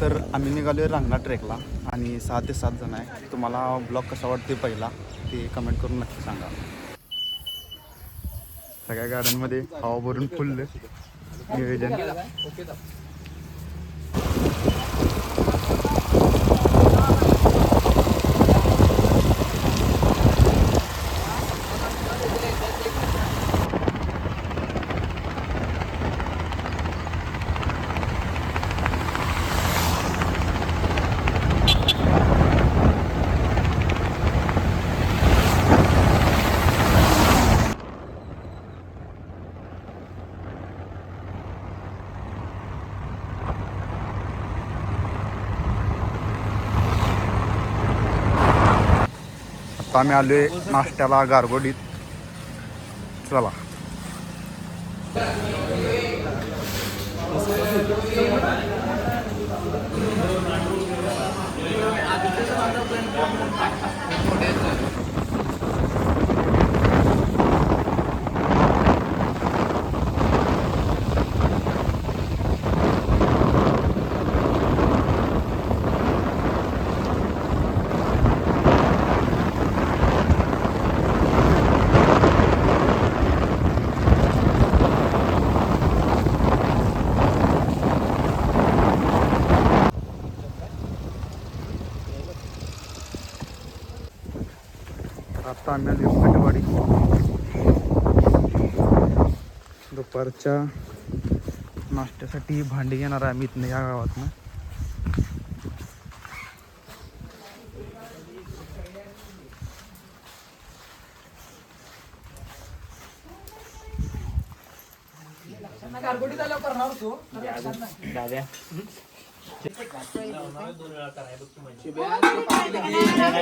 तर आम्ही निघालो आहे रांगणा ट्रेकला आणि सहा ते सात जण आहे. तुम्हाला ब्लॉग कसा वाटते पहिला ते कमेंट करून नक्की सांगा. सगळ्या गाड्यांमध्ये हवा भरून फुललं. नियोजन. आता आम्ही आलोय नाश्त्याला गारगोडीत. चला. आता आम्ही आलो पेटवाडी. दुपारच्या नाश्त्यासाठी भांडी घेणार आहे आम्ही इथनं या गावातनं.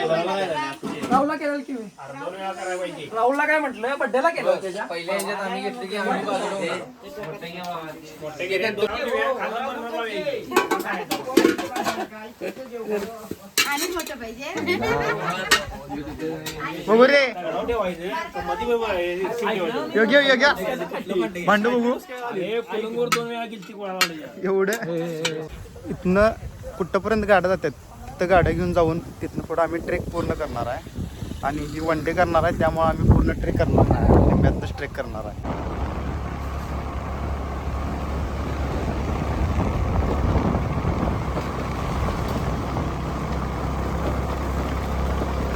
राहुलला केलं की मी? राहुलला काय म्हटलं? बड्डेला केलं त्याच्या पहिल्या ह्याच्यात आम्ही घेतलं की आम्ही बाजूला आणि मोठं पाहिजे बघू. रे योग्य योग्य भांडू बघू एवढं? इथनं कुठंपर्यंत गाड्या जातात तिथं गाड्या घेऊन जाऊन तिथनं पुढं आम्ही ट्रेक पूर्ण करणार आहे. आणि ही वन डे करणार आहे त्यामुळे आम्ही पूर्ण ट्रेक करणार नाही. निम्म्यातनंच ट्रेक करणार आहे.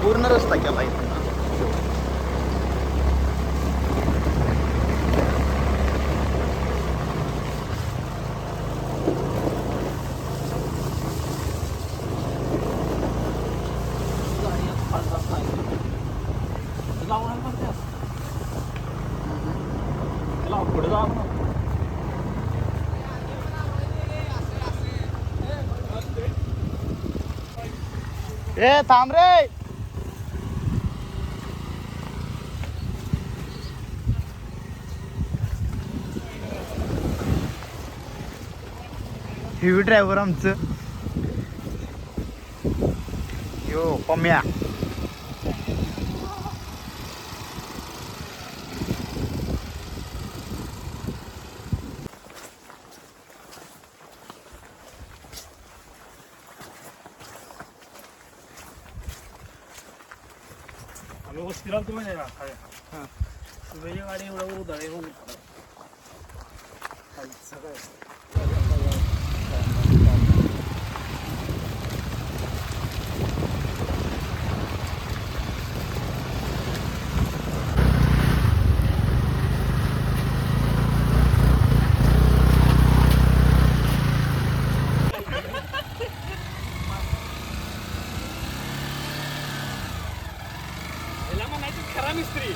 पूर्ण रस्ता केला आहे ए थांब रे. हेवी ड्रायव्हर आमचं. यो पम्या. आम्ही वस्तीला आलतो माहिती आहे का खाली सुबेच्या गाडी एवढा उधाळे होऊन याला मिस्त्री.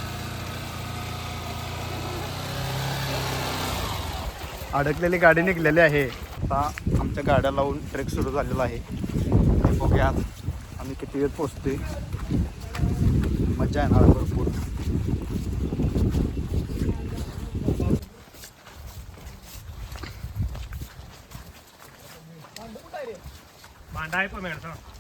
अडकलेली गाडी निघलेली आहे. आता आमच्या गाड्या लावून ट्रेक सुरू झालेला आहे. बघूया आम्ही किती वेळ पोचतोय मजा येणार भरपूर. भांडा आहे पण मॅडम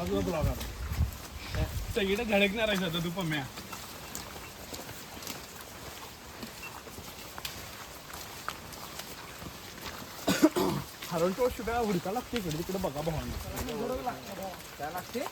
झाला तुझा ब्लॉग आता सगळीकडे धडकणार आहे आता तू पम्या हरवतो शिवाय हुडका लागते इकडे तिकडे बघा भावांना. काय लागते?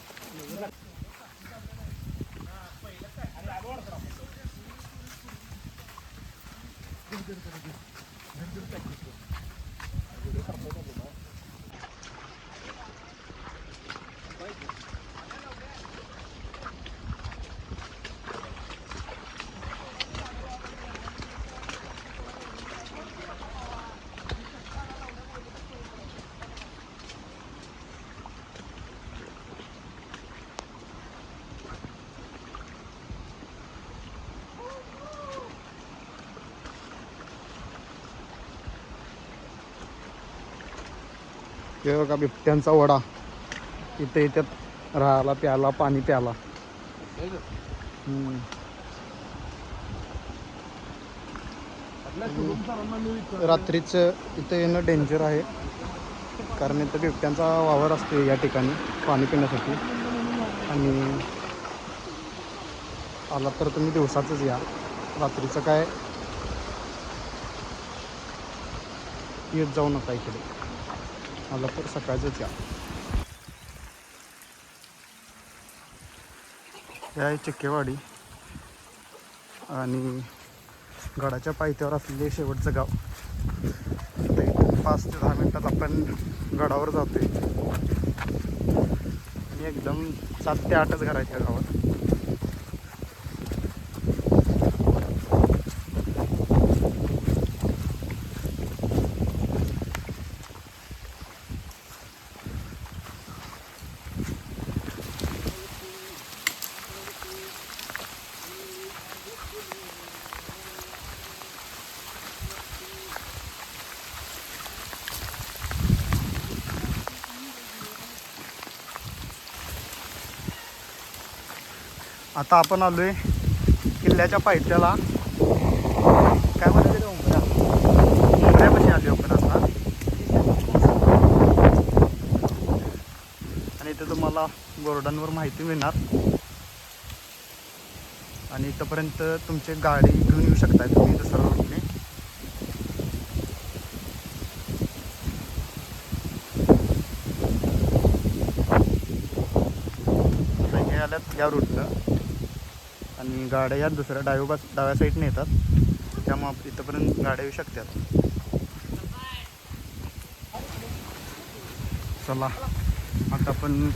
हे बघा बिबट्यांचा वडा. इथे येतात राहायला प्यायला पाणी हम्म. रात्रीचं इथं येणं डेंजर आहे. कारण इथं बिबट्यांचा वावर असतो या ठिकाणी पाणी पिण्यासाठी. आणि आला तर तुम्ही दिवसाचंच या. रात्रीचं काय? येत जाऊ नका इकडे. आला तर सकाळचंच या हे आहे चिक्केवाडी. आणि गडाच्या पायथ्यावर असलेले शेवटचं गाव. आता पाच ते दहा मिनटात आपण गडावर जातोय. आणि एकदम सात ते आठच घराच्या गावात. आता आपण आलो आहे किल्ल्याच्या पायथ्याला. काय म्हणायचं रे उंबऱ्या आली आपण आता. आणि इथं तुम्हाला बोर्डांवर माहिती मिळणार. आणि इथंपर्यंत तुमची गाडी घेऊन येऊ शकताय तुम्ही इथं सर्व रूटने आल्यात या रूट गाड्या या दुसऱ्या डाव्या बाज डाव्या साईडने येतात. त्यामुळे इथंपर्यंत गाड्या येऊ शकतात. चला आता आपण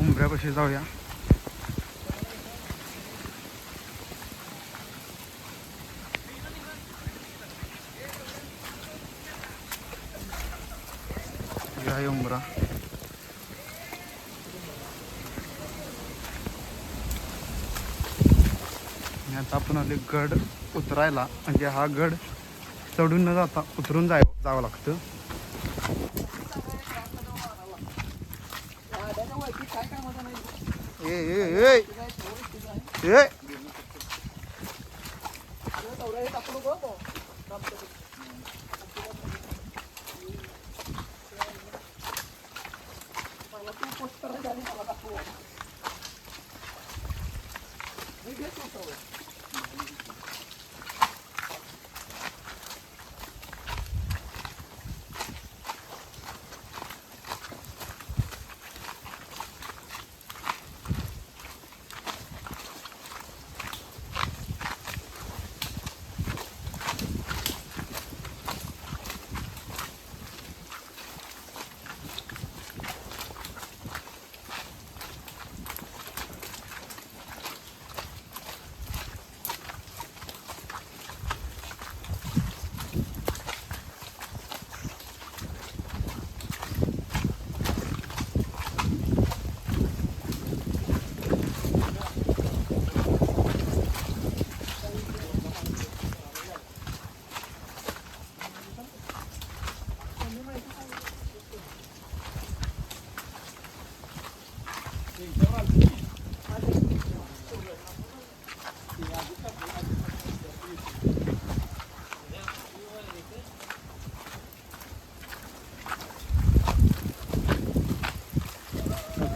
उंबऱ्यापाशी जाऊया. उंबरा. आपण आले गड उतरायला म्हणजे हा गड चढून न जाता उतरून जाय जावं लागतं ए ए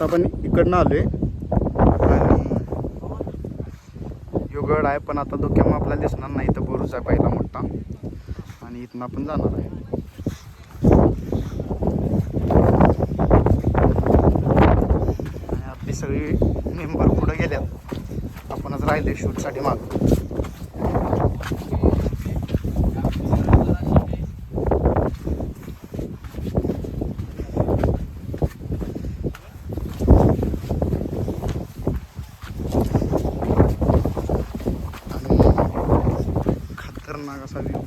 आता आपण इकडनं आलोय. आणि यो आहे पण आता धोक्यामुळे आपल्याला दिसणार नाही तर बुरुज आहे पहिला मोठा. आणि इथनं आपण जाणार आहे. आणि आपली सगळी मेंबर पुढे गेल्यात. आपणच राहिले शूटसाठी माग. Nagasaki.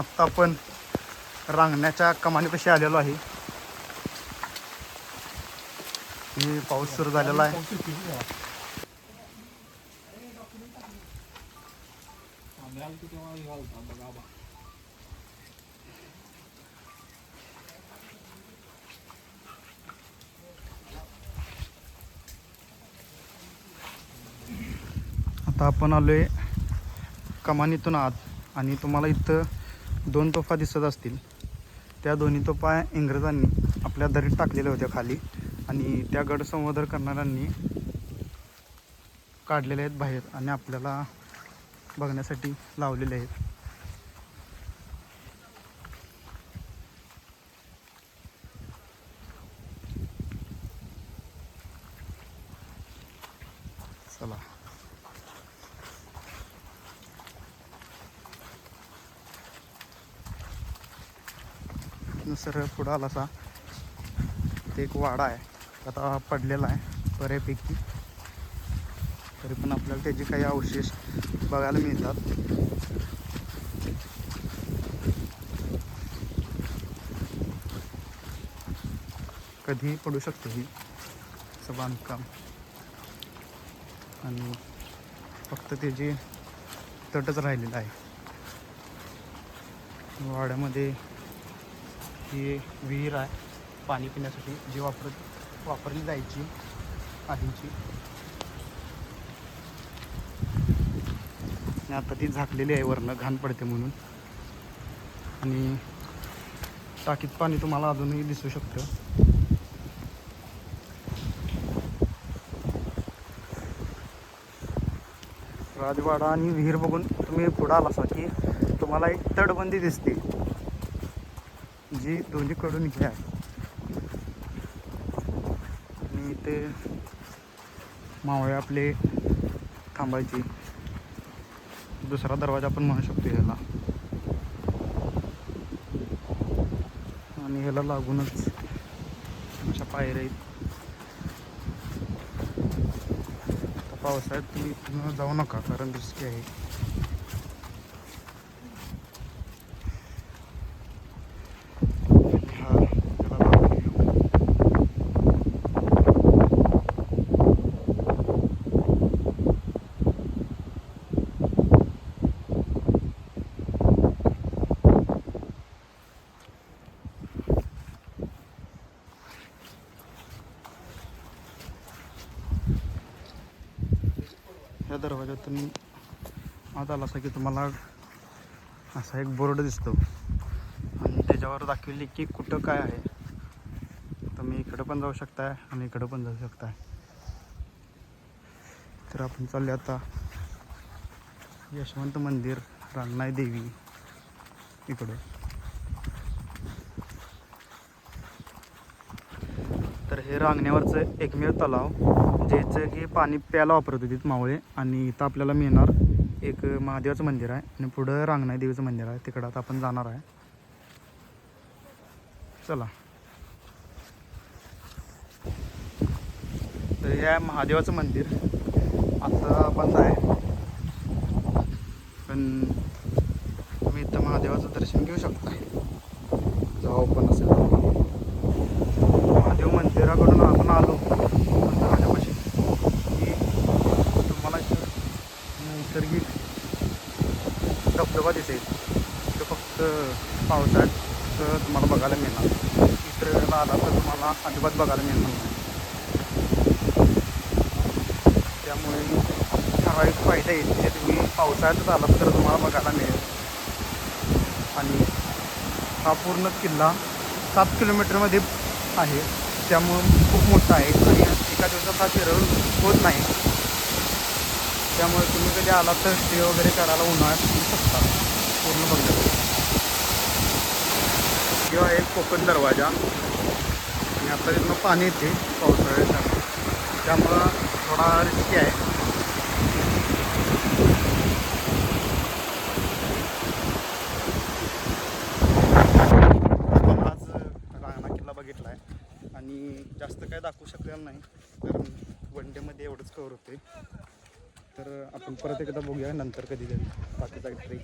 आत्ता आपण रांगण्याच्या कमानीपाशी आलेलो आहे. हे पाऊस सुरू झालेला आहे. आता आपण आलोय कमानीतून आत आणि तुम्हाला इथं दोन तोफा दिसत असतील. त्या दोन्ही तोफा इंग्रजांनी आपल्या दरीत टाकलेल्या होत्या खाली आणि त्या गडसंवर्धन करणाऱ्यांनी काढलेल्या आहेत बाहेर आणि आपल्याला बघण्यासाठी लावलेले आहेत चला सरळ पुढं आला असा. ते एक वाडा आहे. आता पडलेला आहे बऱ्यापैकी. तरी पण आपल्याला त्याचे काही अवशेष बघायला मिळतात. कधीही पडू शकतो ही. असं बांधकाम. आणि फक्त त्याची तटच राहिलेलं आहे. वाड्यामध्ये ही विहीर आहे. पाणी पिण्यासाठी जी वापर वापरली जायची आधीची. आणि आता ती झाकलेली आहे वरनं घाण पडते म्हणून. आणि टाकीत पाणी तुम्हाला अजूनही दिसू शकतं. राजवाडा आणि विहीर बघून तुम्ही पुढं आला असा की तुम्हाला एक तटबंदी दिसते. जी दोन्हीकडून घ्या. आहे आणि ते मावळे आपले थांबायचे. दुसरा दरवाजा आपण म्हणू शकतो ह्याला. आणि ह्याला लागूनच अशा पायऱ्या आहेत. पावसाळ्यात तुम्ही इथून जाऊ नका कारण रिस्की आहे हा त्याला लागून येऊ. या दरवाज्यातून आत आला असा की तुम्हाला असा एक बोर्ड दिसतो. आणि त्याच्यावर दाखविले की कुठं काय आहे. तुम्ही इकडं पण जाऊ शकताय आणि इकडं पण जाऊ शकताय. तर आपण चालले आता यशवंत मंदिर रांगणाई देवी इकडं. हे रांगण्यावरचं एकमेव तलाव ज्याचं की पाणी प्यायला वापरत होतीत मावळे. आणि इथं आपल्याला मिळणार एक महादेवाचं मंदिर आहे. आणि पुढं रांगणाई देवीचं मंदिर आहे. तिकडं आता आपण जाणार आहे. चला. तर हे आहे महादेवाचं मंदिर आता बंद आहे. पण तुम्ही इथं महादेवाचं दर्शन घेऊ शकता. जाऊ पण असेल तेव्हा. आपण आलो माझ्यापाशी. की तुम्हाला इथं नैसर्गिक धबधबा दिसेल. तो फक्त पावसाळ्यात तुम्हाला बघायला मिळणार. इतर आला तर तुम्हाला अजिबात बघायला मिळणार नाही. त्यामुळे ठराविक फायदा येईल ते तुम्ही पावसाळ्यातच आलात तर तुम्हाला बघायला मिळेल. आणि हा पूर्ण किल्ला सात किलोमीटरमध्ये आहे. त्यामुळं खूप मोठं आहे आणि एका दिवसात हा फिरवून होत नाही. त्यामुळे तुम्ही कधी आलात तर स्टे वगैरे करायला उन्हाळ्यात येऊ शकता. पूर्ण बघण्यासाठी किंवा एक कोकण दरवाजा. आणि आता तिथनं पाणी येते पावसाळ्यात त्यामुळं थोडा रिस्की आहे आपण आज राणा किल्ला बघितला आहे आणि जास्त काय दाखवू शकलेलं नाही. कारण वन डेमध्ये एवढंच कवर होते. तर आपण परत एकदा बघूया नंतर कधी जाईल बाकीचा ट्रेक